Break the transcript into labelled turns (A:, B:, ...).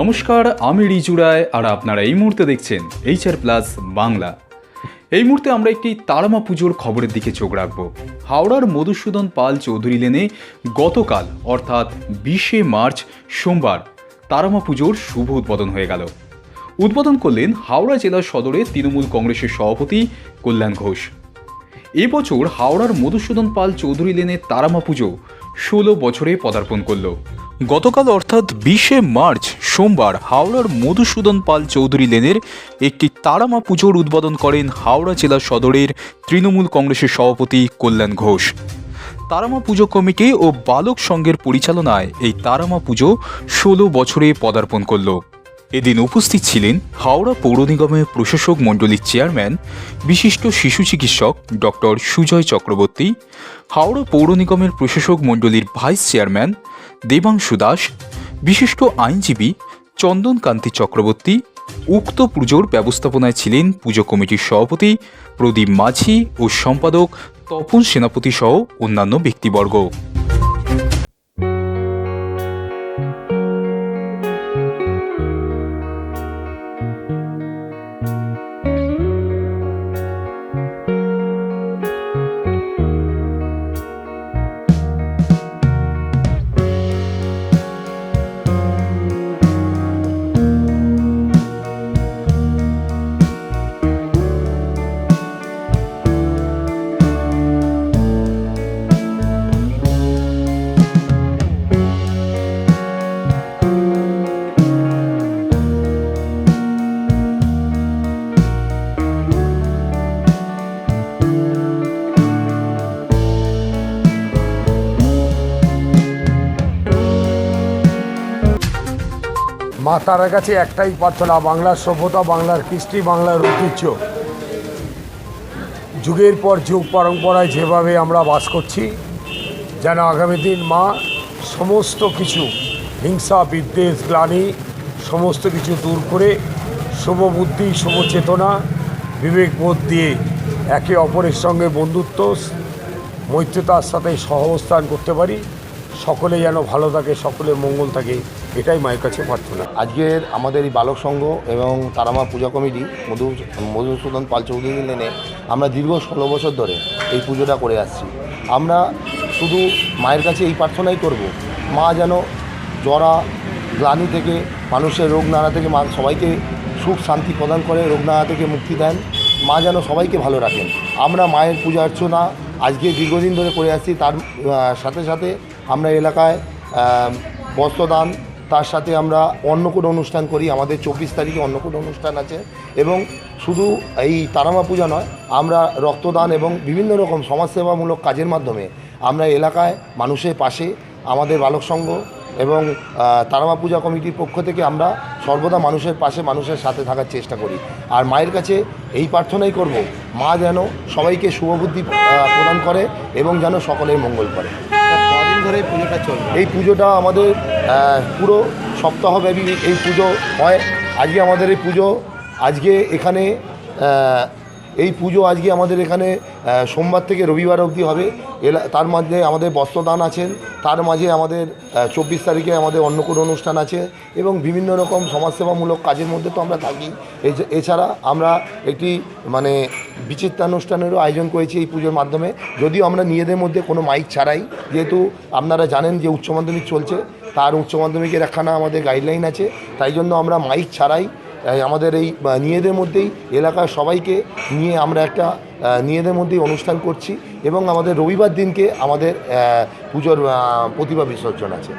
A: নমস্কার, আমি রিজু রায়, আর আপনারা এই মুহূর্তে দেখছেন এইচআর প্লাস বাংলা। এই মুহূর্তে আমরা একটি তারামা পুজোর খবরের দিকে চোখ রাখব। হাওড়ার মধুসূদন পাল চৌধুরী লেনে গতকাল, অর্থাৎ বিশে মার্চ, সোমবার, তারামা পুজোর শুভ উদ্বোধন হয়ে গেল। উদ্বোধন করলেন হাওড়া জেলা সদরে তৃণমূল কংগ্রেসের সভাপতি কল্যাণ ঘোষ। এবছর হাওড়ার মধুসূদন পাল চৌধুরী লেনে তারামা পুজো ষোলো বছরে পদার্পণ করল। গতকাল অর্থাৎ বিশে মার্চ সোমবার হাওড়ার মধুসূদন পাল চৌধুরী লেনের একটি তারামা পুজোর উদ্বোধন করেন হাওড়া জেলা সদরের তৃণমূল কংগ্রেসের সভাপতি কল্যাণ ঘোষ। তারামা পুজো কমিটি ও বালক সংঘের পরিচালনায় এই তারামা পুজো ষোলো বছরে পদার্পণ করল। এদিন উপস্থিত ছিলেন হাওড়া পৌর নিগমের প্রশাসক মণ্ডলীর চেয়ারম্যান, বিশিষ্ট শিশু চিকিৎসক ডক্টর সুজয় চক্রবর্তী, হাওড়া পৌর নিগমের প্রশাসক মণ্ডলীর ভাইস চেয়ারম্যান দেবাংশু দাস, বিশিষ্ট আইনজীবী চন্দনকান্তি চক্রবর্তী, উক্ত পুজোর ব্যবস্থাপনায় ছিলেন পুজো কমিটির সভাপতি প্রদীপ মাঝি ও সম্পাদক তপন সেনাপতি সহ অন্যান্য ব্যক্তিবর্গ।
B: মা তারার কাছে একটাই প্রার্থনা, বাংলার সভ্যতা, বাংলার কৃষ্টি, বাংলার ঐতিহ্য। যুগের পর যুগ, পরম্পরায় যেভাবে আমরা বাস করছি, যেন আগামী দিন মা সমস্ত কিছু, হিংসা, বিদ্বেষ, গ্লানি, সমস্ত কিছু দূর করে শুভ বুদ্ধি শুভ চেতনা বিবেকবোধ দিয়ে একে অপরের সঙ্গে বন্ধুত্ব, মৈত্রতার সাথে সহবস্থান করতে পারি। সকলে যেন ভালো থাকে, সকলে মঙ্গল থাকে, এটাই মায়ের কাছে প্রার্থনা।
C: আজকের আমাদের এই বালক সংঘ এবং তারামা পূজা কমিটি, মধু, মধুসূদন পাল চৌধুরী লেনে আমরা দীর্ঘ ষোলো বছর ধরে এই পুজোটা করে আসছি। আমরা শুধু মায়ের কাছে এই প্রার্থনাই করব, মা যেন জরা, গ্লানি থেকে, মানুষের রোগ নাড়া থেকে মা সবাইকে সুখ, শান্তি প্রদান করে, রোগ নাড়া থেকে মুক্তি দেন। মা যেন সবাইকে ভালো রাখেন। আমরা মায়ের পূজা অর্চনা আজকে দীর্ঘদিন ধরে করে আসছি, তার সাথে সাথে আমরা এলাকায় বস্ত্রদান, তার সাথে আমরা অন্নকূট অনুষ্ঠান করি, আমাদের চব্বিশ তারিখে অন্নকূট অনুষ্ঠান আছে এবং শুধু এই তারামা পূজা নয়, আমরা রক্তদান এবং বিভিন্ন রকম সমাজসেবামূলক কাজের মাধ্যমে আমরা এলাকায় মানুষের পাশে আমাদের বালক সংঘ এবং তারামা পূজা কমিটির পক্ষ থেকে আমরা সর্বদা মানুষের পাশে মানুষের সাথে থাকার চেষ্টা করি। আর মায়ের কাছে এই প্রার্থনাই করব, মা যেন সবাইকে শুভবুদ্ধি প্রদান করে এবং যেন সকলের মঙ্গল করে।
D: কদিন ধরে এই পুজোটা চলবে।
C: এই পুজোটা আমাদের পুরো সপ্তাহব্যাপী এই পুজো হয়। আজকে আমাদের এই পুজো, আজকে এখানে এই পুজো আজকে আমাদের এখানে সোমবার থেকে রবিবার অবধি হবে। এলা, তার মধ্যে আমাদের বস্ত্রদান আছেন, তার মাঝে আমাদের চব্বিশ তারিখে আমাদের অন্নকূট অনুষ্ঠান আছে এবং বিভিন্ন রকম সমাজসেবামূলক কাজের মধ্যে তো আমরা থাকি। এছাড়া আমরা একটি মানে বিচিত্রানুষ্ঠানেরও আয়োজন করেছি এই পুজোর মাধ্যমে। যদিও আমরা নিজেদের মধ্যে কোনো মাইক ছাড়াই, যেহেতু আপনারা জানেন যে উচ্চ মাধ্যমিক চলছে, তার উচ্চ মাধ্যমিকের একখানা আমাদের গাইডলাইন আছে, তাই জন্য আমরা মাইক ছাড়াই এই আমাদের এই নিজেদের মধ্যেই এলাকার সবাইকে নিয়ে আমরা একটা নিজেদের মধ্যেই অনুষ্ঠান করছি এবং আমাদের রবিবার দিনকে আমাদের পুজোর প্রতিভা বিসর্জন আছে।